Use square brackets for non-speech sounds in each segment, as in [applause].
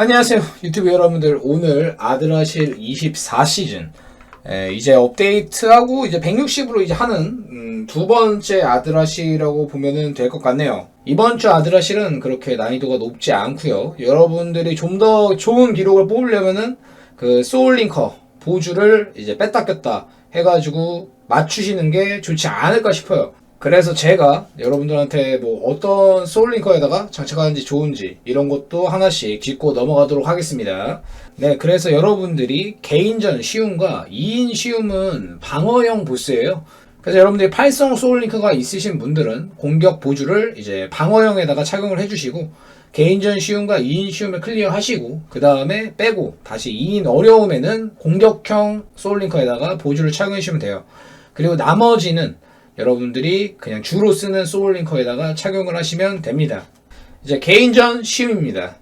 안녕하세요 유튜브 여러분들. 오늘 아드라실 24시즌. 에, 이제 업데이트하고 이제 160으로 이제 하는 음, 두 번째 아드라실이라고 보면은 될 것 같네요. 이번 주 아드라실은 그렇게 난이도가 높지 않고요. 여러분들이 좀 더 좋은 기록을 뽑으려면은 그 소울링커 보주를 이제 뺐다 꼈다 해가지고 맞추시는 게 좋지 않을까 싶어요 그래서 제가 여러분들한테 뭐 어떤 소울링커에다가 장착하는지 좋은지 이런 것도 하나씩 짚고 넘어가도록 하겠습니다. 네, 그래서 여러분들이 개인전 쉬움과 2인 쉬움은 방어형 보스예요. 그래서 여러분들이 팔성 소울링크가 있으신 분들은 공격 보주를 이제 방어형에다가 착용을 해주시고 개인전 쉬움과 2인 쉬움을 클리어 하시고 그 다음에 빼고 다시 2인 어려움에는 공격형 소울링커에다가 보주를 착용해 주시면 돼요. 그리고 나머지는 여러분들이 그냥 주로 쓰는 소울링커에다가 착용을 하시면 됩니다. 이제 개인전 쉬움입니다.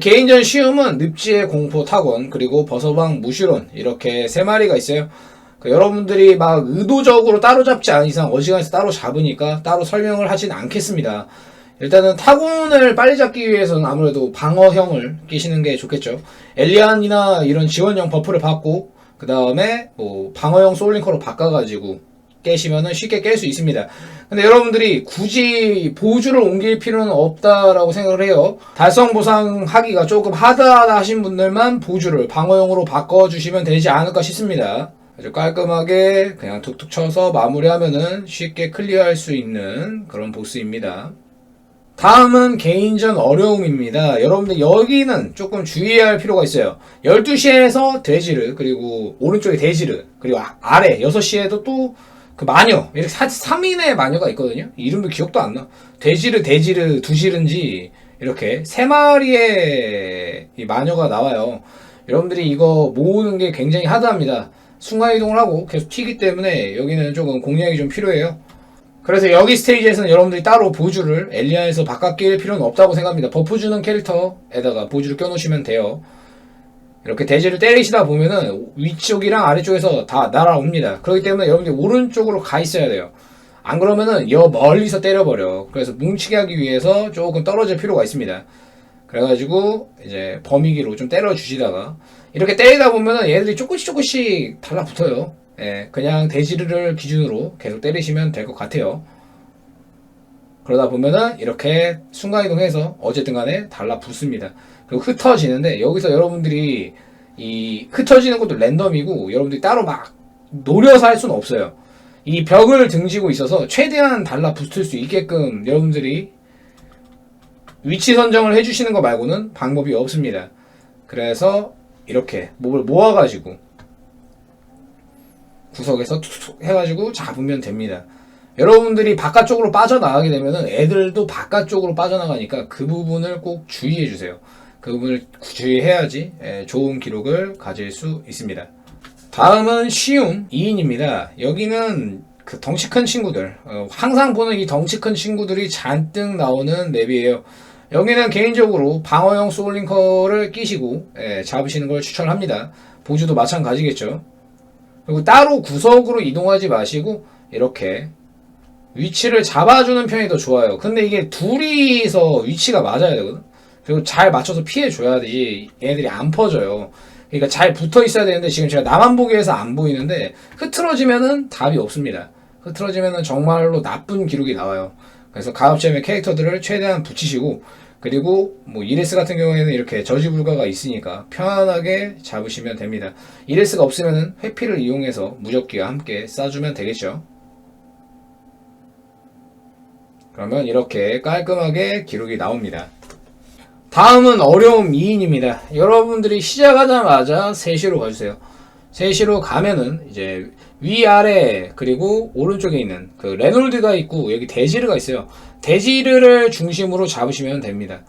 개인전 쉬움은 늪지의 공포 타곤 그리고 버서방 무슈론 이렇게 세 마리가 있어요. 그 여러분들이 막 의도적으로 따로 잡지 않은 이상 어지간해서 따로 잡으니까 따로 설명을 하진 않겠습니다. 일단은 타곤을 빨리 잡기 위해서는 아무래도 방어형을 끼시는 게 좋겠죠. 엘리안이나 이런 지원형 버프를 받고 그 다음에 뭐 방어형 소울링커로 바꿔가지고 깨시면은 쉽게 깰 수 있습니다. 근데 여러분들이 굳이 보주를 옮길 필요는 없다라고 생각을 해요. 달성 보상하기가 조금 하드하다 하신 분들만 보주를 방어용으로 바꿔주시면 되지 않을까 싶습니다. 아주 깔끔하게 그냥 툭툭 쳐서 마무리하면은 쉽게 클리어할 수 있는 그런 보스입니다. 다음은 개인전 어려움입니다. 여러분들 여기는 조금 주의해야 할 필요가 있어요. 12시에서 돼지르 그리고 오른쪽에 돼지르 그리고 아- 아래 6시에도 또 그 마녀 이렇게 3인의 마녀가 있거든요. 이름도 기억도 안 나. 돼지르 돼지르 두시른지 이렇게 세 마리의 이 마녀가 나와요. 여러분들이 이거 모으는 게 굉장히 하드합니다. 순간이동을 하고 계속 튀기 때문에 여기는 조금 공략이 좀 필요해요. 그래서 여기 스테이지에서는 여러분들이 따로 보주를 엘리아에서 바꿔 낄 필요는 없다고 생각합니다. 버프 주는 캐릭터에다가 보주를 껴놓으시면 돼요. 이렇게 대지를 때리시다 보면은 위쪽이랑 아래쪽에서 다 날아옵니다. 그렇기 때문에 여러분들이 오른쪽으로 가 있어야 돼요. 안 그러면은 여 멀리서 때려버려. 그래서 뭉치게 하기 위해서 조금 떨어질 필요가 있습니다. 그래가지고 이제 범위기로 좀 때려주시다가 이렇게 때리다 보면은 얘들이 조금씩 조금씩 달라붙어요. 예, 그냥 대지를 기준으로 계속 때리시면 될 것 같아요. 그러다 보면은 이렇게 순간이동해서 어쨌든 간에 달라붙습니다. 그리고 흩어지는데 여기서 여러분들이 이 흩어지는 것도 랜덤이고 여러분들이 따로 막 노려서 할 수는 없어요. 이 벽을 등지고 있어서 최대한 달라붙을 수 있게끔 여러분들이 위치 선정을 해주시는 거 말고는 방법이 없습니다. 그래서 이렇게 몹을 모아가지고 구석에서 툭툭 해가지고 잡으면 됩니다. 여러분들이 바깥쪽으로 빠져나가게 되면은 애들도 바깥쪽으로 빠져나가니까 그 부분을 꼭 주의해 주세요. 그 부분을 주의해야지 예, 좋은 기록을 가질 수 있습니다. 다음은 쉬움 2인입니다. 여기는 그 덩치 큰 친구들, 어, 항상 보는 이 덩치 큰 친구들이 잔뜩 나오는 맵이에요. 여기는 개인적으로 방어형 소울링커를 끼시고 예, 잡으시는 걸 추천합니다. 보주도 마찬가지겠죠. 그리고 따로 구석으로 이동하지 마시고 이렇게 위치를 잡아주는 편이 더 좋아요. 근데 이게 둘이서 위치가 맞아야 되거든. 그리고 잘 맞춰서 피해줘야지 얘네들이 안 퍼져요. 그러니까 잘 붙어 있어야 되는데 지금 제가 나만 보기 위해서 안 보이는데 흐트러지면은 답이 없습니다. 흐트러지면은 정말로 나쁜 기록이 나와요. 그래서 가업점의 캐릭터들을 최대한 붙이시고 그리고 뭐 이레스 같은 경우에는 이렇게 저지 불가가 있으니까 편안하게 잡으시면 됩니다. 이레스가 없으면은 회피를 이용해서 무적기와 함께 쏴주면 되겠죠. 그러면 이렇게 깔끔하게 기록이 나옵니다. 다음은 어려움 2인입니다. 여러분들이 시작하자마자 3시로 가주세요. 3시로 가면은 이제 위아래 그리고 오른쪽에 있는 그 레놀드가 있고 여기 데지르가 있어요. 데지르를 중심으로 잡으시면 됩니다.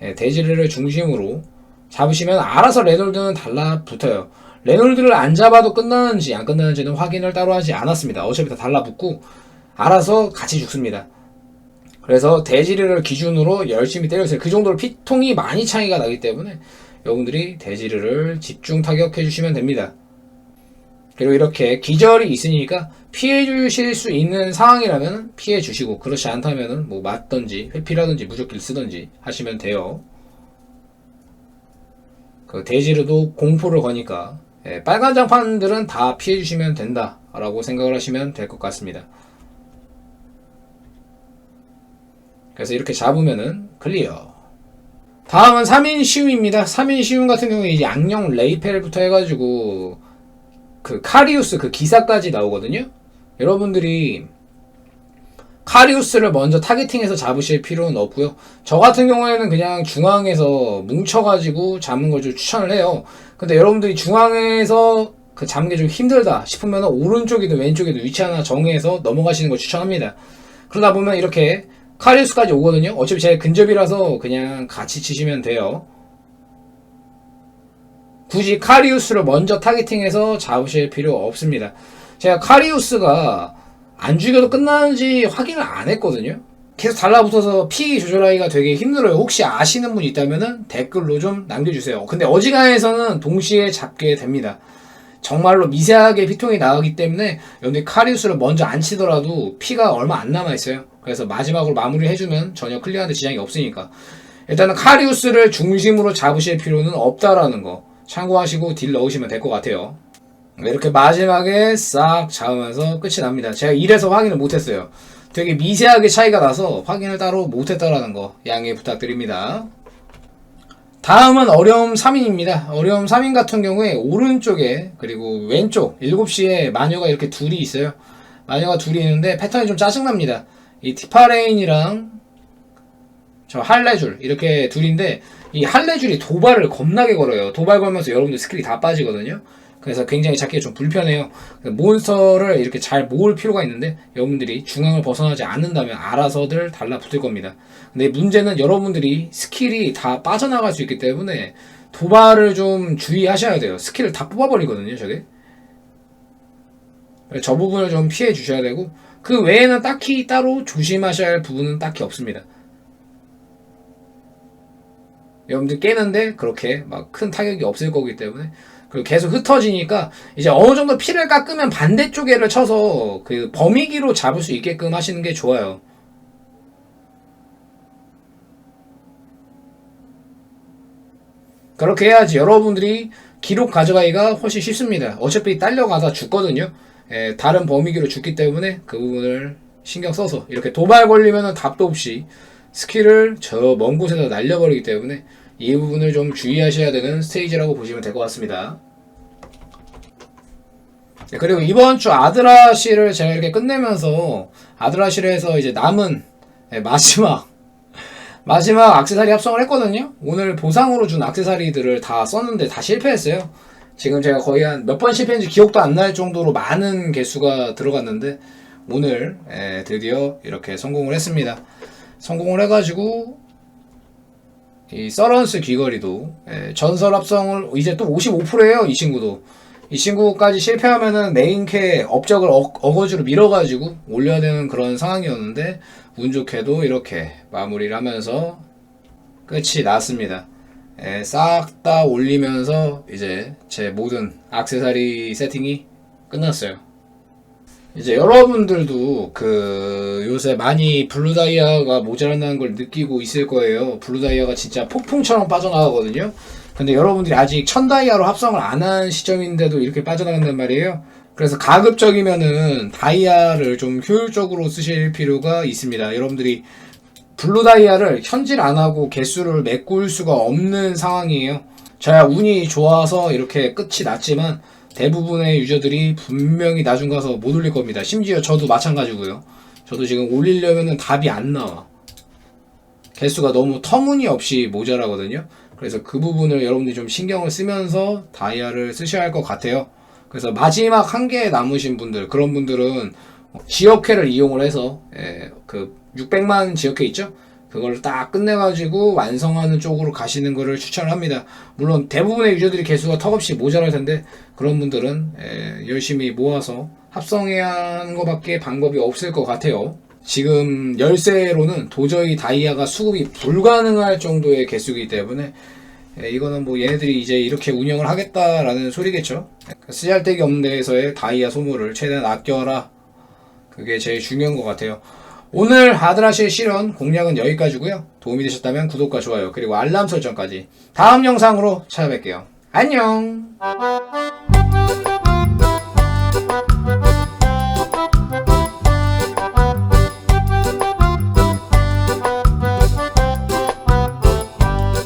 예, 데지르를 중심으로 잡으시면 알아서 레놀드는 달라붙어요. 레놀드를 안 잡아도 끝나는지 안 끝나는지는 확인을 따로 하지 않았습니다. 어차피 다 달라붙고 알아서 같이 죽습니다. 그래서 대지르를 기준으로 열심히 때려주세요. 그 정도로 피통이 많이 차이가 나기 때문에 여러분들이 대지르를 집중 타격해 주시면 됩니다. 그리고 이렇게 기절이 있으니까 피해 주실 수 있는 상황이라면 피해 주시고 그렇지 않다면은 뭐 맞던지 회피라든지 무적기를 쓰던지 하시면 돼요. 그 대지르도 공포를 거니까 예, 빨간 장판들은 다 피해 주시면 된다라고 생각을 하시면 될 것 같습니다. 그래서 이렇게 잡으면은 클리어. 다음은 3인 시움입니다. 3인 시움 같은 경우에 이제 악령 레이펠부터 해가지고 그 카리우스 그 기사까지 나오거든요. 여러분들이 카리우스를 먼저 타겟팅해서 잡으실 필요는 없고요. 저 같은 경우에는 그냥 중앙에서 뭉쳐가지고 잡는 걸 좀 추천을 해요. 근데 여러분들이 중앙에서 그 잡는 게 좀 힘들다 싶으면 오른쪽이든 왼쪽이든 위치 하나 정해서 넘어가시는 걸 추천합니다. 그러다 보면 이렇게 카리우스까지 오거든요. 어차피 제 근접이라서 그냥 같이 치시면 돼요. 굳이 카리우스를 먼저 타겟팅해서 잡으실 필요 없습니다. 제가 카리우스가 안 죽여도 끝나는지 확인을 안 했거든요. 계속 달라붙어서 피 조절하기가 되게 힘들어요. 혹시 아시는 분 있다면 댓글로 좀 남겨주세요. 근데 어지간해서는 동시에 잡게 됩니다. 정말로 미세하게 피통이 나가기 때문에 여러분들 카리우스를 먼저 안 치더라도 피가 얼마 안 남아있어요. 그래서 마지막으로 마무리 해주면 전혀 클리어하는데 지장이 없으니까. 일단은 카리우스를 중심으로 잡으실 필요는 없다라는 거 참고하시고 딜 넣으시면 될 것 같아요. 이렇게 마지막에 싹 잡으면서 끝이 납니다. 제가 이래서 확인을 못했어요. 되게 미세하게 차이가 나서 확인을 따로 못했다라는 거 양해 부탁드립니다. 다음은 어려움 3인입니다. 어려움 3인 같은 경우에 오른쪽에 그리고 왼쪽 7시에 마녀가 이렇게 둘이 있어요. 마녀가 둘이 있는데 패턴이 좀 짜증납니다. 이 티파레인이랑 저 할레줄 이렇게 둘인데 이 할레줄이 도발을 겁나게 걸어요. 도발 걸면서 여러분들 스킬이 다 빠지거든요. 그래서 굉장히 잡기가 좀 불편해요. 몬스터를 이렇게 잘 모을 필요가 있는데 여러분들이 중앙을 벗어나지 않는다면 알아서들 달라붙을 겁니다. 근데 문제는 여러분들이 스킬이 다 빠져나갈 수 있기 때문에 도발을 좀 주의하셔야 돼요. 스킬을 다 뽑아버리거든요, 저게. 저 부분을 좀 피해 주셔야 되고 그 외에는 딱히 따로 조심하셔야 할 부분은 딱히 없습니다. 여러분들 깨는데 그렇게 막 큰 타격이 없을 거기 때문에 그리고 계속 흩어지니까 이제 어느 정도 피를 깎으면 반대쪽에를 쳐서 그 범위기로 잡을 수 있게끔 하시는 게 좋아요. 그렇게 해야지 여러분들이 기록 가져가기가 훨씬 쉽습니다. 어차피 딸려가다 죽거든요. 예, 다른 범위기로 죽기 때문에 그 부분을 신경 써서 이렇게 도발 걸리면 답도 없이 스킬을 저 먼 곳에다 날려버리기 때문에 이 부분을 좀 주의하셔야 되는 스테이지라고 보시면 될 것 같습니다. 네, 그리고 이번 주 아드라시를 제가 이렇게 끝내면서 아드라시에서 이제 남은 네, 마지막 [laughs] 마지막 악세사리 합성을 했거든요. 오늘 보상으로 준 악세사리들을 다 썼는데 다 실패했어요. 지금 제가 거의 한 몇 번 실패했는지 기억도 안 날 정도로 많은 개수가 들어갔는데 오늘 예, 드디어 이렇게 성공을 했습니다. 성공을 해가지고 이 서런스 귀걸이도 예, 전설 합성을 이제 또 55%예요 이 친구도 이 친구까지 실패하면은 메인캐 업적을 어, 어거지로 밀어가지고 올려야 되는 그런 상황이었는데 운 좋게도 이렇게 마무리를 하면서 끝이 났습니다. 예, 싹다 올리면서 이제 제 모든 악세사리 세팅이 끝났어요. 이제 여러분들도 그 요새 많이 블루 다이아가 모자란다는 걸 느끼고 있을 거예요. 블루 다이아가 진짜 폭풍처럼 빠져나가거든요. 근데 여러분들이 아직 천 다이아로 합성을 안 한 시점인데도 이렇게 빠져나간단 말이에요. 그래서 가급적이면은 다이아를 좀 효율적으로 쓰실 필요가 있습니다. 여러분들이 블루 다이아를 현질 안 하고 개수를 메꿀 수가 없는 상황이에요. 저야 운이 좋아서 이렇게 끝이 났지만 대부분의 유저들이 분명히 나중 가서 못 올릴 겁니다. 심지어 저도 마찬가지고요. 저도 지금 올리려면은 답이 안 나와. 개수가 너무 터무니없이 모자라거든요. 그래서 그 부분을 여러분들이 좀 신경을 쓰면서 다이아를 쓰셔야 할 것 같아요. 그래서 마지막 한 개 남으신 분들, 그런 분들은 지역회를 이용을 해서, 예, 그 600만 지역회 있죠? 그걸 딱 끝내가지고 완성하는 쪽으로 가시는 것을 추천을 합니다. 물론 대부분의 유저들이 개수가 턱없이 모자랄 텐데 그런 분들은 예, 열심히 모아서 합성해야 하는 것밖에 방법이 없을 것 같아요. 지금 열쇠로는 도저히 다이아가 수급이 불가능할 정도의 개수이기 때문에 예, 이거는 뭐 얘네들이 이제 이렇게 운영을 하겠다라는 소리겠죠. 쓰잘데기 없는 데에서의 다이아 소모를 최대한 아껴라. 그게 제일 중요한 것 같아요. 오늘 아드라실 실현 공략은 여기까지고요. 도움이 되셨다면 구독과 좋아요 그리고 알람 설정까지 다음 영상으로 찾아뵐게요. 안녕.